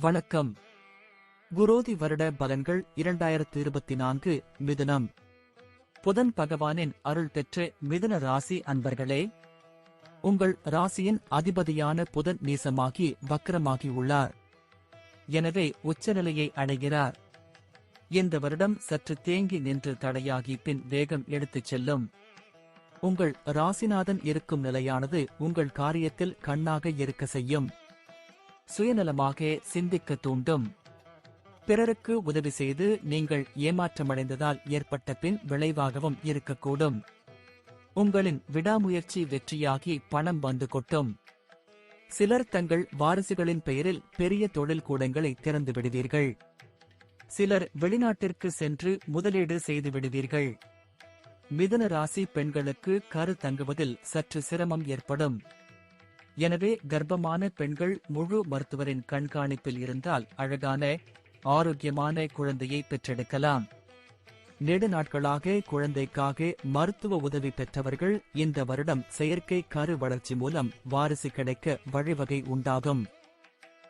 வணக்கம். குரோதி வருட பலன்கள் இரண்டாயிரத்து இருபத்தி நான்கு மிதுனம். புதன் பகவானின் அருள் பெற்ற மிதுன ராசி அன்பர்களே உங்கள் ராசியின் அதிபதியான புதன் நீசமாகி வக்கரமாகி உள்ளார். எனவே உச்சநிலையை அடைகிறார். இந்த வருடம் சற்று தேங்கி நின்று தடையாகி பின் வேகம் எடுத்துச் செல்லும். உங்கள் ராசிநாதன் இருக்கும் நிலையானது உங்கள் காரியத்தில் கண்ணாக இருக்க செய்யும். சுயநலமாக சிந்திக்க தூண்டும். பிறருக்கு உதவி செய்து நீங்கள் ஏமாற்றமடைந்ததால் ஏற்பட்ட பின் விளைவாகவும் இருக்கக்கூடும். உங்களின் விடாமுயற்சி வெற்றியாகி பணம் வந்து கொட்டும். சிலர் தங்கள் வாரிசுகளின் பெயரில் பெரிய தொழில் கூடங்களை திறந்து விடுவீர்கள். சிலர் வெளிநாட்டிற்கு சென்று முதலீடு செய்து விடுவீர்கள். மிதுன ராசி பெண்களுக்கு கரு தங்குவதில் சற்று சிரமம் ஏற்படும். எனவே கர்ப்பமான பெண்கள் முழு மருத்துவரின் கண்காணிப்பில் இருந்தால் அழகான ஆரோக்கியமான குழந்தையை பெற்றெடுக்கலாம். நெடு நாட்களாக குழந்தைக்காக மருத்துவ உதவி பெற்றவர்கள் இந்த வருடம் செயற்கை கரு வளர்ச்சி மூலம் வாரிசு கிடைக்க வழிவகை உண்டாகும்.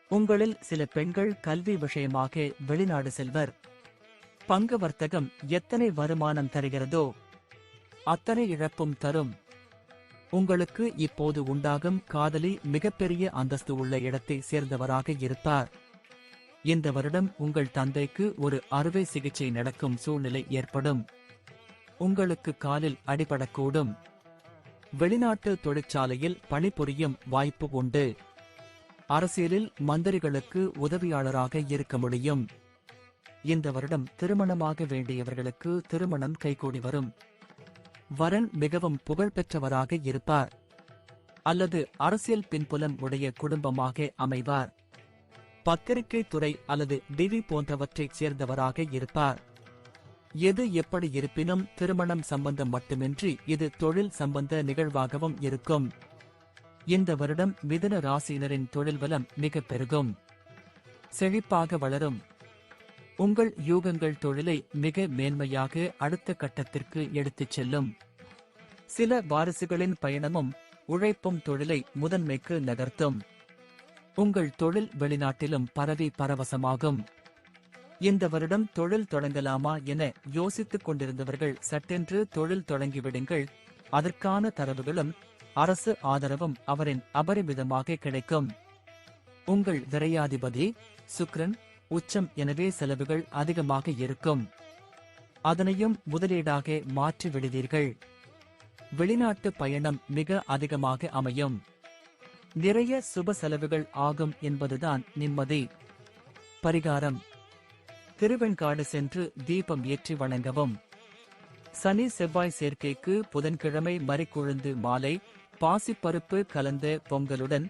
உங்களில் சில பெண்கள் கல்வி விஷயமாக வெளிநாடு செல்வர். பங்கு வர்த்தகம் எத்தனை வருமானம் தருகிறதோ அத்தனை இழப்பும் தரும். உங்களுக்கு இப்போது உண்டாகும் காதலி மிகப்பெரிய அந்தஸ்து உள்ள இடத்தை சேர்ந்தவராக இருப்பார். இந்த வருடம் உங்கள் தந்தைக்கு ஒரு அறுவை சிகிச்சை நடக்கும் சூழ்நிலை ஏற்படும். உங்களுக்கு காலில் அடிபடக்கூடும். வெளிநாட்டு தொழிற்சாலையில் பணிபுரியும் வாய்ப்பு உண்டு. அரசியலில் மந்திரிகளுக்கு உதவியாளராக இருக்க முடியும். இந்த வருடம் திருமணமாக வேண்டியவர்களுக்கு திருமணம் கைகூடி வரும். வரன் மிகவும் புகழ்பெற்றவராக இருப்பார். அல்லது அரசியல் பின்புலம் உடைய குடும்பமாக அமைவார். பத்திரிகை துறை அல்லது டிவி போன்றவற்றைச் சேர்ந்தவராக இருப்பார். எது எப்படி இருப்பினும் திருமணம் சம்பந்தம் மட்டுமின்றி இது தொழில் சம்பந்த நிகழ்வாகவும் இருக்கும். இந்த வருடம் மிதுன ராசியினரின் தொழில் வளம் மிக பெருகும். செழிப்பாக வளரும். உங்கள் யூகங்கள் தொழிலை மிக மேன்மையாக அடுத்த கட்டத்திற்கு எடுத்துச் செல்லும். சில வாரிசுகளின் பயணமும் உழைப்பும் தொழிலை முதன்மைக்கு நகர்த்தும். உங்கள் தொழில் வெளிநாட்டிலும் பரவி பரவசமாகும். இந்த வருடம் தொழில் தொடங்கலாமா என யோசித்துக் கொண்டிருந்தவர்கள் சட்டென்று தொழில் தொடங்கிவிடுங்கள். அதற்கான தரவுகளும் அரசு ஆதரவும் அவரின் அபரிமிதமாக கிடைக்கும். உங்கள் விரையாதிபதி சுக்ரன் உச்சம் எனவே செலவுகள் அதிகமாக இருக்கும். அதனையும் முதலீடாக மாற்றி விடுவீர்கள். வெளிநாட்டு பயணம் மிக அதிகமாக அமையும். நிறைய சுப செலவுகள் ஆகும் என்பதுதான் நிம்மதி. பரிகாரம். திருவெண்காடு சென்று தீபம் ஏற்றி வணங்கவும். சனி செவ்வாய் சேர்க்கைக்கு புதன்கிழமை மறிக்குழுந்து மாலை பாசிப்பருப்பு கலந்த பொங்கலுடன்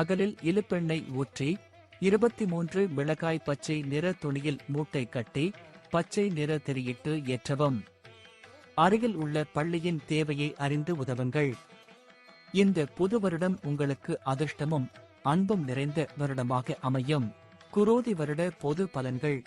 அகலில் இலுப்பெண்ணெய் ஊற்றி இருபத்தி மூன்று மிளகாய் பச்சை நிற துணியில் மூட்டை கட்டி பச்சை நிற திரையிட்டு ஏற்றவும். அருகில் உள்ள பள்ளியின் தேவையை அறிந்து உதவுங்கள். இந்த புது வருடம் உங்களுக்கு அதிர்ஷ்டமும் அன்பும் நிறைந்த வருடமாக அமையும். குரோதி வருட பொது பலன்கள்.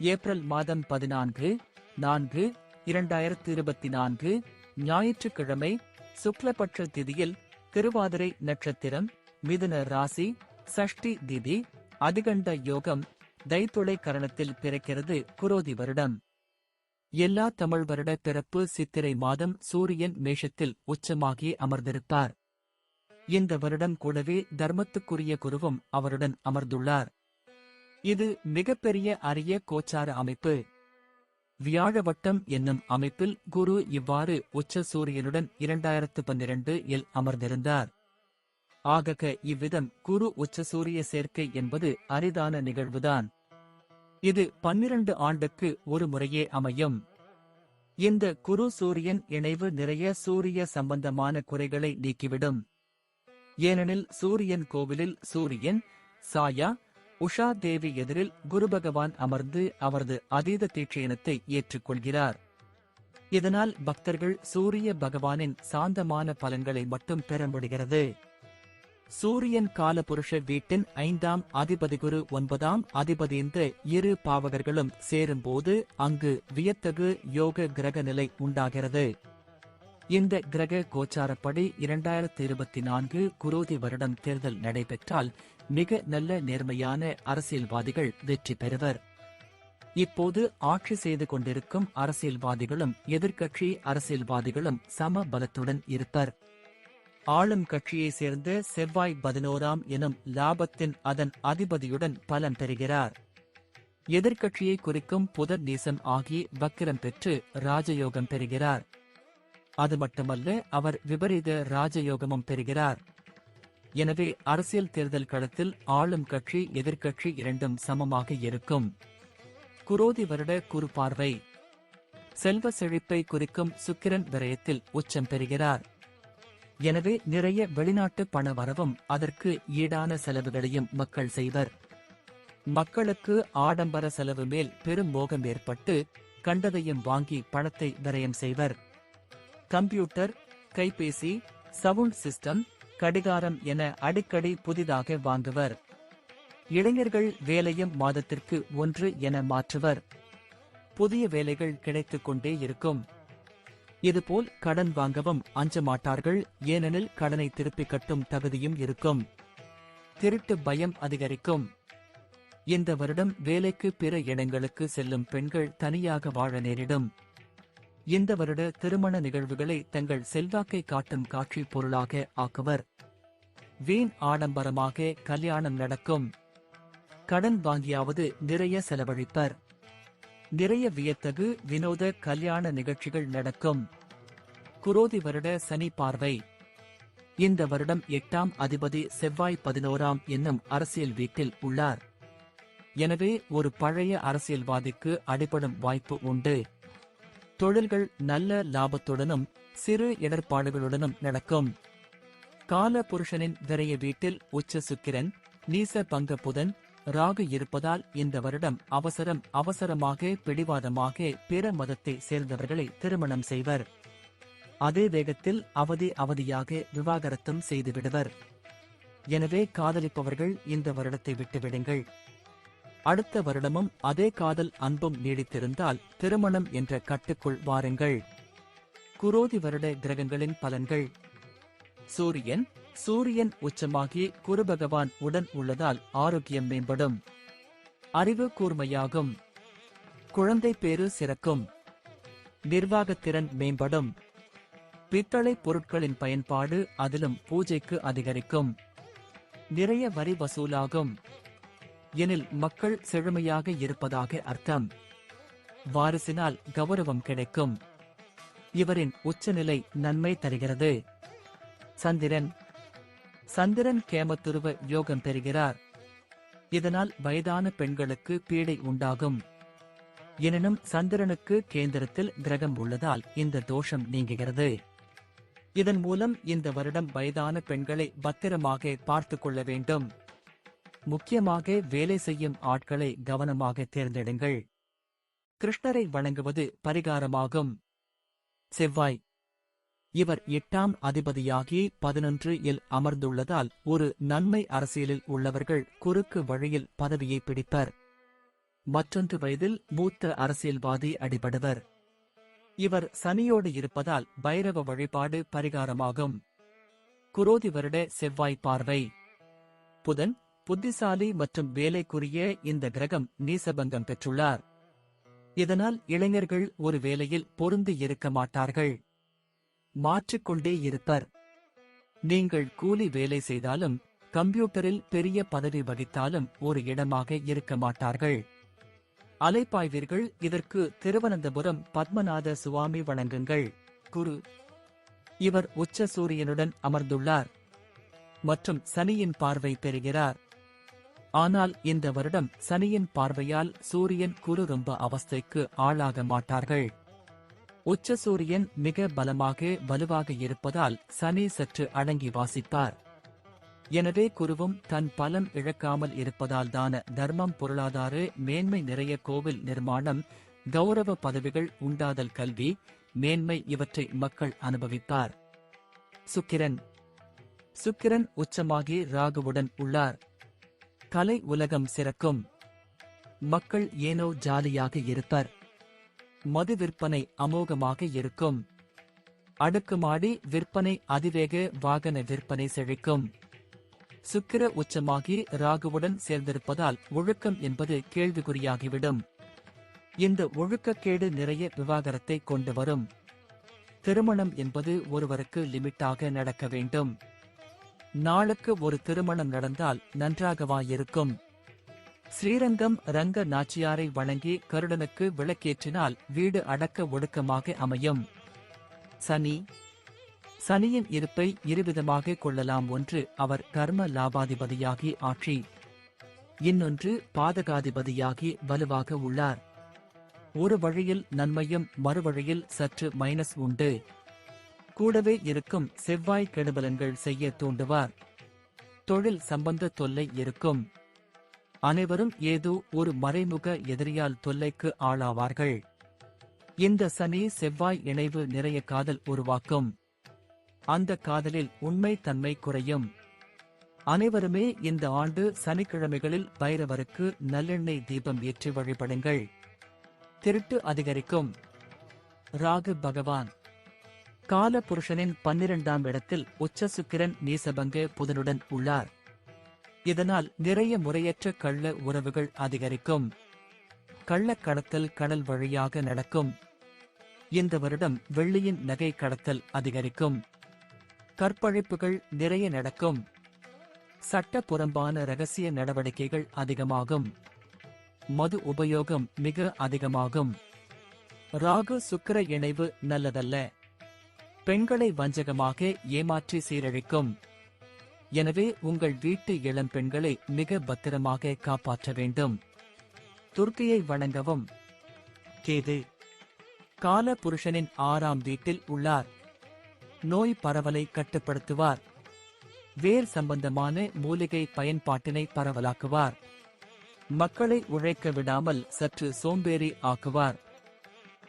ஏப்ரல் மாதம் பதினான்கு நான்கு இரண்டாயிரத்து இருபத்தி நான்கு ஞாயிற்றுக்கிழமை சுக்லபட்ச திதியில் திருவாதிரை நட்சத்திரம் மிதுன ராசி சஷ்டி திதி அதிகண்ட யோகம் தைத்துளை கரணத்தில் பிறக்கிறது குரோதி வருடம். எல்லா தமிழ் வருட பிறப்பு சித்திரை மாதம் சூரியன் மேஷத்தில் உச்சமாகி அமர்ந்திருப்பார். இந்த வருடம் கூடவே தர்மத்துக்குரிய குருவும் அவருடன் அமர்ந்துள்ளார். இது மிகப்பெரிய அரிய கோச்சார அமைப்பு. வியாழவட்டம் என்னும் அமைப்பில் குரு இவ்வாறு உச்ச சூரியனுடன் இரண்டாயிரத்து பன்னிரண்டு இல் அமர்ந்திருந்தார். ஆகக இவ்விதம் குரு உச்ச சூரிய சேர்க்கை என்பது அரிதான நிகழ்வுதான். இது பன்னிரண்டு ஆண்டுக்கு ஒரு முறையே அமையும். இந்த குரு சூரியன் இணைவு நிறைய சூரிய சம்பந்தமான குறைகளை நீக்கிவிடும். ஏனெனில் சூரியன் கோவிலில் சூரியன் சாயா உஷா தேவி எதிரில் குரு பகவான் அமர்ந்து அவரது அதீத தீட்சயனத்தை ஏற்றுக்கொள்கிறார். இதனால் பக்தர்கள் சூரிய பகவானின் சாந்தமான பலன்களை மட்டும் பெற முடிகிறது. சூரியன் காலபுருஷ வீட்டின் ஐந்தாம் அதிபதி குரு ஒன்பதாம் அதிபதி என்ற இரு பாவகர்களும் சேரும்போது அங்கு வியத்தகு யோக கிரக நிலை உண்டாகிறது. இந்த கிரக கோச்சாரப்படி இரண்டாயிரத்தி இருபத்தி நான்கு குரோதி வருடம் தேர்தல் நடைபெற்றால் மிக நல்ல நேர்மையான அரசியல்வாதிகள் வெற்றி பெறுவர். இப்போது ஆட்சி செய்து கொண்டிருக்கும் அரசியல்வாதிகளும் எதிர்க்கட்சி அரசியல்வாதிகளும் சம பலத்துடன் இருப்பர். ஆளும் கட்சியைச் சேர்ந்த செவ்வாய் பதினோராம் எனும் லாபத்தின் அதன் அதிபதியுடன் பலன் பெறுகிறார். எதிர்க்கட்சியை குறிக்கும் புதர் நீசம் ஆகி வக்கிரம் பெற்று ராஜயோகம் பெறுகிறார். அது மட்டுமல்ல அவர் விபரீத ராஜயோகமும் பெறுகிறார். எனவே அரசியல் தேர்தல் களத்தில் ஆளும் கட்சி எதிர்க்கட்சி இரண்டும் சமமாக இருக்கும். குரோதி வருட குறு பார்வை. செல்வ செழிப்பை குறிக்கும் சுக்கிரன் விரயத்தில் உச்சம் பெறுகிறார். எனவே நிறைய வெளிநாட்டு பண வரவும் அதற்கு ஈடான செலவுகளையும் மக்கள் செய்வர். மக்களுக்கு ஆடம்பர செலவு மேல் பெரும் மோகம் ஏற்பட்டு கண்டதையும் வாங்கி பணத்தை விரயம் செய்வர். கம்ப்யூட்டர் கைபேசி சவுண்ட் சிஸ்டம் கடிகாரம் என அடிக்கடி புதிதாக வாங்குவர். இளைஞர்கள் வேலையும் மாதத்திற்கு ஒன்று என மாற்றுவர். புதிய வேலைகள் கிடைத்துக் கொண்டே இருக்கும். இதுபோல் கடன் வாங்கவும் அஞ்ச மாட்டார்கள் ஏனெனில் கடனை திருப்பிக் கட்டும் தகுதியும் இருக்கும். திருட்டு பயம் அதிகரிக்கும். இந்த வருடம் வேலைக்கு பிற இடங்களுக்கு செல்லும் பெண்கள் தனியாக வாழ நேரிடும். இந்த வருட திருமண நிகழ்வுகளை தங்கள் செல்வாக்கை காட்டும் காட்சி பொருளாக ஆக்குவர். வீண் ஆடம்பரமாக கல்யாணம் நடக்கும். கடன் வாங்கியாவது நிறைய செலவழிப்பர். நிறைய வியத்தகு வினோத கல்யாண நிகழ்ச்சிகள் நடக்கும். குரோதி வருட சனி பார்வை. இந்த வருடம் எட்டாம் அதிபதி செவ்வாய் பதினோராம் என்னும் அரசியல் வீட்டில் உள்ளார். எனவே ஒரு பழைய அரசியல்வாதிக்கு அடிபடும் வாய்ப்பு உண்டு. தொழில்கள் நல்ல லாபத்துடனும் சிறு இடர்பாடுகளுடனும் நடக்கும். கால புருஷனின் விரைய வீட்டில் உச்ச சுக்கிரன் நீச பங்க புதன் ராகு இருப்பதால் இந்த வருடம் அவசரம் அவசரமாக பிடிவாதமாக பிற மதத்தை சேர்ந்தவர்களை திருமணம் செய்வர். அதே வேகத்தில் அவதி அவதியாக விவாகரத்தும் செய்துவிடுவர். எனவே காதலிப்பவர்கள் இந்த வருடத்தை விட்டுவிடுங்கள். அடுத்த வருடமும் அதே காதல் அன்பும் நீடித்திருந்தால் திருமணம் என்ற கட்டுக்குள் வாருங்கள். குரோதி வருட கிரகங்களின் பலன்கள். சூரியன் சூரியன் உச்சமாகி குரு பகவான் உடன் உள்ளதால் ஆரோக்கியம் மேம்படும். அறிவு கூர்மையாகும். குழந்தை பேரு சிறக்கும். நிர்வாகத்திறன் மேம்படும். பித்தளை பொருட்களின் பயன்பாடு அதிலும் பூஜைக்கு அதிகரிக்கும். நிறைய வரி வசூலாகும். எனில் மக்கள் செழுமையாக இருப்பதாக அர்த்தம். வாரிசினால் கௌரவம் கிடைக்கும். இவரின் உச்சநிலை நன்மை தருகிறது. சந்திரன் சந்திரன் கேமத்துருவ யோகம் பெறுகிறார். இதனால் வயதான பெண்களுக்கு பீடை உண்டாகும். எனினும் சந்திரனுக்கு கேந்திரத்தில் கிரகம் உள்ளதால் இந்த தோஷம் நீங்குகிறது. இதன் மூலம் இந்த வருடம் வயதான பெண்களை பத்திரமாக பார்த்து கொள்ள வேண்டும். முக்கியமாக வேலை செய்யும் ஆட்களை கவனமாக தேர்ந்தெடுங்கள். கிருஷ்ணரை வணங்குவது பரிகாரமாகும். செவ்வாய் இவர் எட்டாம் அதிபதியாகி பதினொன்று இல் அமர்ந்துள்ளதால் ஒரு நன்மை அரசியலில் உள்ளவர்கள் குறுக்கு வழியில் பதவியை பிடிப்பர். மற்றொன்று வயதில் மூத்த அரசியல்வாதி அடிபடுவர். இவர் சனியோடு இருப்பதால் பைரவ வழிபாடு பரிகாரமாகும். குரோதி வருட செவ்வாய் பார்வை. புதன் புத்திசாலி மற்றும் வேலைக்குரிய இந்த கிரகம் நீசபங்கம் பெற்றுள்ளார். இதனால் இளைஞர்கள் ஒரு வேலையில் பொருந்தி இருக்க மாட்டார்கள். மாற்றிக்கொண்டே இருப்பர். நீங்கள் கூலி வேலை செய்தாலும் கம்ப்யூட்டரில் பெரிய பதவி வகித்தாலும் ஒரு இடமாக இருக்க மாட்டார்கள். அலைப்பாய்வீர்கள் இதற்கு திருவனந்தபுரம் பத்மநாத சுவாமி வணங்குங்கள் குரு. இவர் உச்ச சூரியனுடன் அமர்ந்துள்ளார் மற்றும் சனியின் பார்வை பெறுகிறார். ஆனால் இந்த வருடம் சனியின் பார்வையால் சூரியன் குரு ரொம்ப அவஸ்தைக்கு ஆளாக மாட்டார்கள். உச்ச சூரியன் மிக பலமாக வலுவாக இருப்பதால் சனி சற்று அடங்கி வாசிப்பார் எனவே குருவும் தன் பலம் இழக்காமல் இருப்பதால்தான தர்மம் பொருளாதார மேன்மை நிறைய கோவில் நிர்மாணம் கௌரவ பதவிகள் உண்டாதல் கல்வி மேன்மை இவற்றை மக்கள் அனுபவிப்பார் சுக்கிரன். சுக்கிரன் உச்சமாகி ராகுவுடன் உள்ளார். கலை உலகம் சிறக்கும். மக்கள் ஏனோ ஜாலியாக இருப்பர். மது விற்பனை அமோகமாக இருக்கும். அடுக்குமாடி விற்பனை அதிவேக வாகன விற்பனை செழிக்கும். சுக்கிர உச்சமாகி ராகுவுடன் சேர்ந்திருப்பதால் ஒழுக்கம் என்பது கேள்விக்குறியாகிவிடும். இந்த ஒழுக்கக்கேடு நிறைய விவாகரத்தை கொண்டு வரும். திருமணம் என்பது ஒருவருக்கு லிமிட்டாக நடக்க வேண்டும். நாளுக்கு ஒரு திருமணம் நடந்தால் நன்றாகவாயிருக்கும் ஸ்ரீரங்கம் ரங்க நாச்சியாரை வணங்கி கருடனுக்கு விளக்கேற்றினால் வீடு அடக்க ஒடுக்கமாக அமையும். சனி. சனியின் இருப்பை இருவிதமாக கொள்ளலாம் ஒன்று அவர் கர்ம லாபாதிபதியாகி ஆட்சி. இன்னொன்று பாதகாதிபதியாகி வலுவாக உள்ளார். ஒரு வழியில் நன்மையும் மறுவழியில் சற்று மைனஸ் உண்டு. கூடவே இருக்கும் செவ்வாய் கெடுபலன்கள் செய்ய தூண்டுவார். தொழில் சம்பந்த தொல்லை இருக்கும். அனைவரும் ஏதோ ஒரு மறைமுக எதிரியால் தொல்லைக்கு ஆளாவார்கள். இந்த சனி செவ்வாய் இணைவு நிறைய காதல் உருவாக்கும். அந்த காதலில் உண்மை தன்மை குறையும். அனைவருமே இந்த ஆண்டு சனிக்கிழமைகளில் பைரவருக்கு நல்லெண்ணெய் தீபம் ஏற்றி வழிபடுங்கள். திருட்டு அதிகரிக்கும். ராகு பகவான். கால புருஷனின் பன்னிரண்டாம் இடத்தில் உச்ச சுக்கிரன் நீசபங்க புதனுடன் உள்ளார். இதனால் நிறைய முறையற்ற கள்ள உறவுகள் அதிகரிக்கும். கள்ள கடத்தல் கடல் வழியாக நடக்கும். இந்த வருடம் வெள்ளியின் நகை கடத்தல் அதிகரிக்கும். கற்பழிப்புகள் நிறைய நடக்கும். சட்ட புறம்பான ரகசிய நடவடிக்கைகள் அதிகமாகும். மது உபயோகம் மிக அதிகமாகும். ராகு சுக்கிர இணைவு நல்லதல்ல. பெண்களை வஞ்சகமாக ஏமாற்றி சீரழிக்கும். எனவே உங்கள் வீட்டு இளம் பெண்களை மிக பத்திரமாக காப்பாற்ற வேண்டும். துர்க்கையை வணங்கவும். கேது கால புருஷனின் ஆறாம் வீட்டில் உள்ளார். நோய் பரவலை கட்டுப்படுத்துவார். வேர் சம்பந்தமான மூலிகை பயன்பாட்டினை பரவலாக்குவார். மக்களை உழைக்க விடாமல் சற்று சோம்பேறி ஆக்குவார்.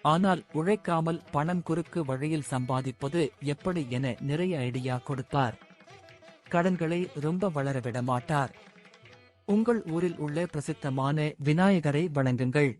ஆனால் உழைக்காமல் பணம் குறுக்கு வழியில் சம்பாதிப்பது எப்படி என நிறைய ஐடியா கொடுப்பார். கடன்களை ரொம்ப வளர விட மாட்டார் உங்கள் ஊரில் உள்ள பிரசித்தமான விநாயகரை வணங்குங்கள்.